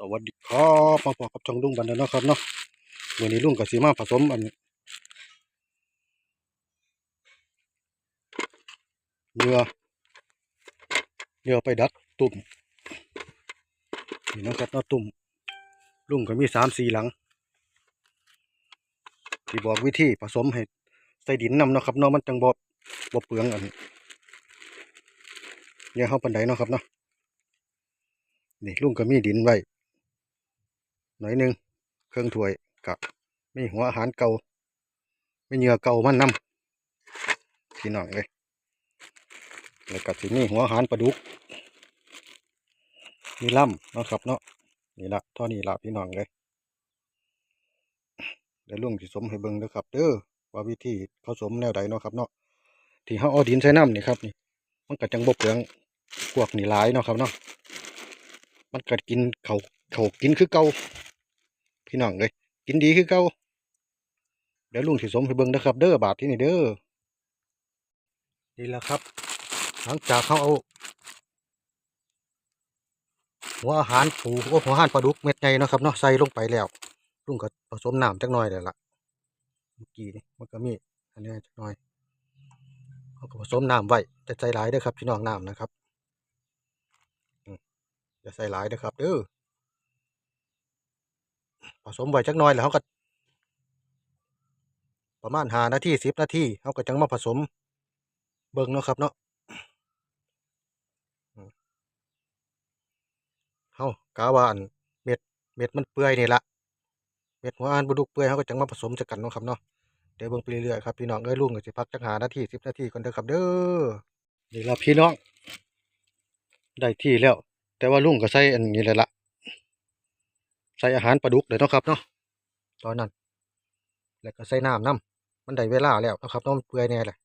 สวัสดีครับมาพบกับช่องลุงบันเดนเนะครับเนาะวันนี้ลุงกับสีมาผสมอันเรือเรือไปดัดตุ่มนี่นะครับเนาะตุ่มลุงก็มีสามสี่หลัง ที่บอกวิธีผสมให้ใส่ดินนำเนาะครับเนาะมันจังบ่บ่เปลืองอันนี้เนี่ยเข้าปันไดเนาะครับเนาะนี่ลุงก็มีดินไว้ หน่อยหนึ่งเครื่องถ้วยกับมีหัวอาหารเก่ามีเหยื่อเก่ามันนำพี่น้องเลยแล้วก็สิมีหัวอาหารปลาดุกมีล่ำนะครับเนาะนี่ละท่านี้ละพี่น้องเลยเดี๋ยวลุงสิสมให้เบิ่งเด้อครับเด้อว่าวิธีเขาสมแนวใดเนาะครับเนาะที่เขาเอาดินใส่น้ำนี่ครับนี่มันก็จังบ่เปลืองพวกนี่หลายเนาะครับเนาะมันก็กินเขาเขากินคือเก่า พี่น้องเลยกินดีคือเก่าเดี๋ยวลุงสิสมให้เบิ่งนะครับ เด้อบาทที่นี่เด้อนี่แหละครับ หลังจากเขาเอาหัวอาหารปูหัวอาหารปลาดุกเม็ดใหญ่นะครับเนาะใส่ลงไปแล้วลุงก็ผสมน้ำจักหน่อยเลยละเมื่อกี้นี่มันก็มีอันนี้จักหน่อยเขาก็ผสมน้ำไว้จะใส่หลายเด้อครับพี่น้องน้ำนะครับอืมอย่าใส่หลายเด้อครับเด้อ ผสมไว้จักน่อยแล้วเขาก็ ประมาณหานาทีสิบนาทีเขาก็จังมาผสม เบิ่งเนาะครับเนาะเขากาวาอันเม็ดเม็ดมันเปื่อยนี่ละเม็ดหัวอันบุดุกเปื่อยเขาก็จังมาผสมจักกันเนาะครับเนาะเดี๋ยวเบิ่งไปเรื่อยๆครับพี่น้องเอ้ยลุงก็สิพักจักหานาทีสิบนาทีก่อนเด้อครับเด้อนี่ละพี่น้องได้ที่แล้ว แต่ว่าลุงก็ใส่อันนี้เลยละ ใส่อาหารปลาดุกเลยนะครับเนาะตอนนั้น แล้วก็ใส่น้ำน้ำมันได้เวลาแล้วนะครับน้องเปื่อยแน่เลย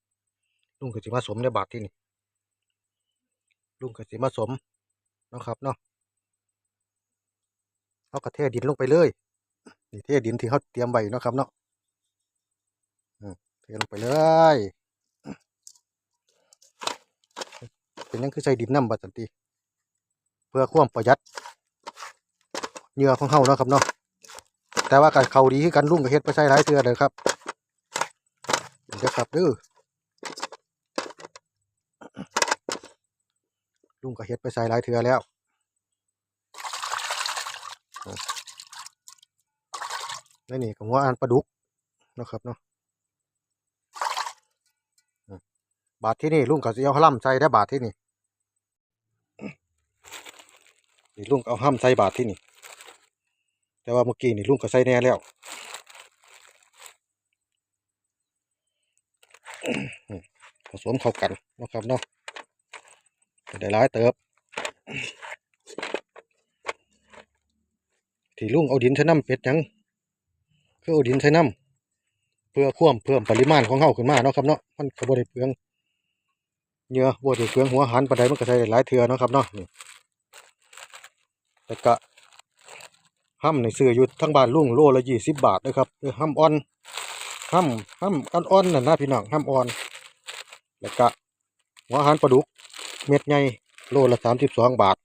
ลุงก็สิมาสมในบาทที่นี่ลุงก็สิมาสมนะครับเนาะเอากระเทดินลงไปเลยนี่เทดินที่เขาเตรียมไว้นะครับเนาะเทลงไปเลยเป็นยังคือใส่ดินน้ำบัดสันติเพื่อความประหยัด เหงื่อของเฮาเนาะครับเนาะแต่ว่าการเขาดีคือกันลุงก็เฮ็ดไปใส่หลายเทื่อเลยครับเดี๋ยวครับเด้อลุงก็เฮ็ดไปใส่หลายเทือแล้วนี่นี่ก็หัวอ่านปลาดุกนะครับเนาะบาทที่นี่ลุงก็สิเอาห้ำใส่ได้บาทที่นี่นี่ลุงเอาห้ำใส่บาทที่นี่ แต่ว่าเมื่อกี้นี่ลุงก็ใส่แน่แล้วอืมผสมเข้ากันนะครับเนาะได้หลายเติบ ที่ลุงเอาดินใส่น้ำเป็ดยังคือเอาดินใส่น้ำเพื่อควบเพิ่มปริมาณของเฮาขึ้นมาเนาะครับเนาะมันก็บ่ได้เปลืองเหงื่อบ่ได้เปลืองหัวหารปานใดมันก็ใส่ได้หลายเทื่อเนาะครับเนาะแต่ก็ ห้ำในซื้ออยู่ทั้งบ้านลุงโลละยี่สิบบาทนะครับคือห้ำอ่อนห้ำห้ำอ่อนๆน่ะนะพี่น้องห้ำอ่อน แล้วก็หัวอหารปลาดุก เม็ดใหญ่โลละสามสิบสองบาท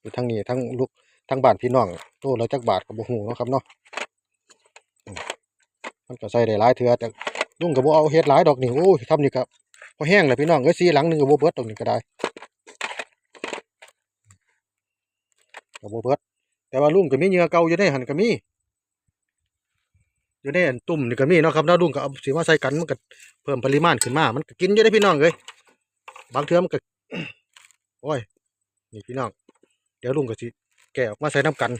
อยู่ทั้งนี้ทั้งลูกทางบ้านพี่น้องโตละจักบาทกับบ่ฮู้เนะครับเนาะมันก็ใส่ได้หลายเทื่อแต่ลุงก็บ่เอาเฮ็ดหลายดอกนี่โอ้ยทำนี่ก็พอแห้งเลยพี่น้องเอ้ยสีหลังหนึ่งก็บ่เบิร์ดดอกนี่ก็ได้ก็บ่เบิร์ด แต่ว่าลุงก็มีเหงื่อเก่าอยู่ในหั่นก็มีอยู่ในอันตุ่มนี่ก็มีเนาะครับเนาะลุงก็เอาสิมาใส่กันมันก็เพิ่มปริมาณขึ้นมา มันก็กินอยู่ได้พี่น้องเอ้ยบางเทื่อมันก็โอ้ยนี่พี่น้อง เดี๋ยวลุงก็สิแกะออกมาใส่น้ำกัน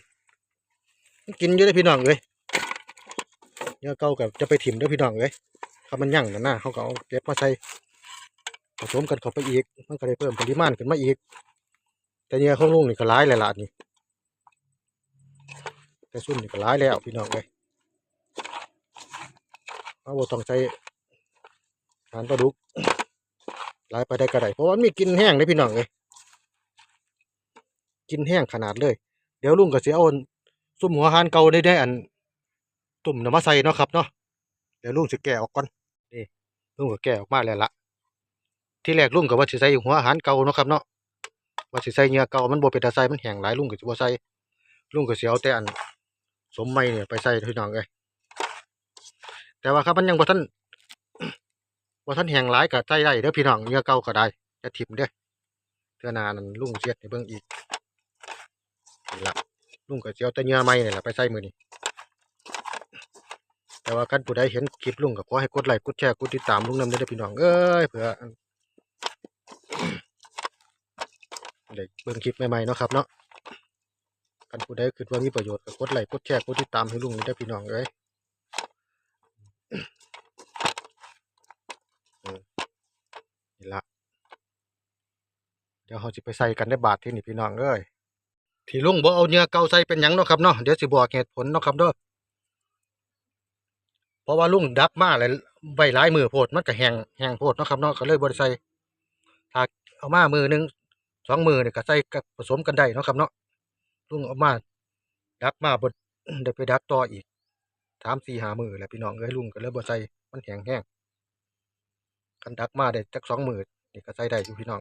มันกินอยู่ได้พี่น้องเลยเนื้อเก่ากับจะไปถิ่มเด้พี่น้องเลยถ้ามันยั่งนะหน้าเขาก็เอาเก็บมาใส่ผสมกันเข้าไปอีก มันก็ได้เพิ่มปริมาณขึ้นมาอีก แต่เนื้อของลุงนี่ก็ร้ายเลยล่ะนี่ แต่ซุ่มนี่ก็ร้ายแล้วพี่น้องเลยเอาบต้องใส่อาหารปลาดุกร้ายไปได้ก็ไดเพราะว่ามันมีกินแห้งเลยพี่น้องเลยกินแห้งขนาดเลย เดี๋ยวลุงก็สิเอาซุ่มหัวหานเก่าได้ได้อัน ตุ่มน้ำมาใส่เนาะครับเนาะเดี๋ยวลุงสิแกะออกก่อนนี่ลุงก็แกะออกมาแล้วละที่แรกลุงก็ว่าสิใส่หัวอาหารเก่าเนาะครับเนาะว่าสิใส่เหงื่อเก่ามันบ่เป็นตาใส่มันแห้งหลายลุงก็สิบ่ใส่ลุงก็สิเอาแต่อัน สมไม่เนี่ยไปใส่พี่น้องเลยแต่ว่าครับมันยังบ่ทันบ่ทันแห้งหลายก็ใส่ได้เด้อพี่น้องเหงื่อเก่าก็ได้จะถิ่มเด้อเทื่อนานั้นลุงเสียดให้เบิ่งอีกนี่ล่ะลุงก็สิเอาแต่เหงื่อใหม่เนี่ล่ะไปใส่มือนี้แต่ว่าคันผู้ใดเห็นคลิปลุงก็ขอให้กดไลค์กดแชร์กดติดตามลุงนำเด้อพี่น้องเอ้ยเผื่ออันได้เบิ่งคลิปใหม่ๆเนาะครับเนาะ คันผู้ใดคิดว่ามีประโยชน์ก็กดไลค์กดแชร์กดติดตามให้ลุงนี่เด้พี่น้องเอ้ยนี่ละเดี๋ยวเราสิไปใส่กันได้บาทที่นี่พี่น้องเอ้ยที่ลุงบ่เอาเนื้อเก่าใส่เป็นหยังเนาะครับเนาะเดี๋ยวสิบอกเหตุผลเนาะครับเด้อเพราะว่าลุงดักมาเลยใบหลายมือโพดมันก็แห้งแห้งโพดเนาะครับเนาะก็เลยบ่ได้ใส่ถ้าเอามามือหนึงสองมือเนี่ยก็ใส่ผสมกันได้เนาะครับเนาะ ลุงเอามาดักมาบ่ได้ไปดักต่ออีกสามสี่หามือแหละพี่น้องเอ้ยลุงก็เลยบ่ใส่มันแห้งแห้งคันดักมาได้จักสองหมือนี่ก็ใส่ได้อยู่พี่น้อง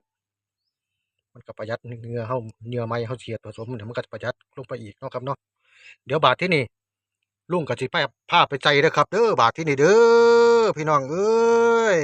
มันก็ประหยัดเนื้อเฮาเนื้อไม้เฮาเสียดผสมเดี๋ยวมันก็ประหยัดลงไปอีกเนาะครับเนาะเดี๋ยวบาทที่นี่ลุงก็สิไปพาไปใจเด้อครับ เด้อบาทที่นี่เด้อพี่น้องเอ้ย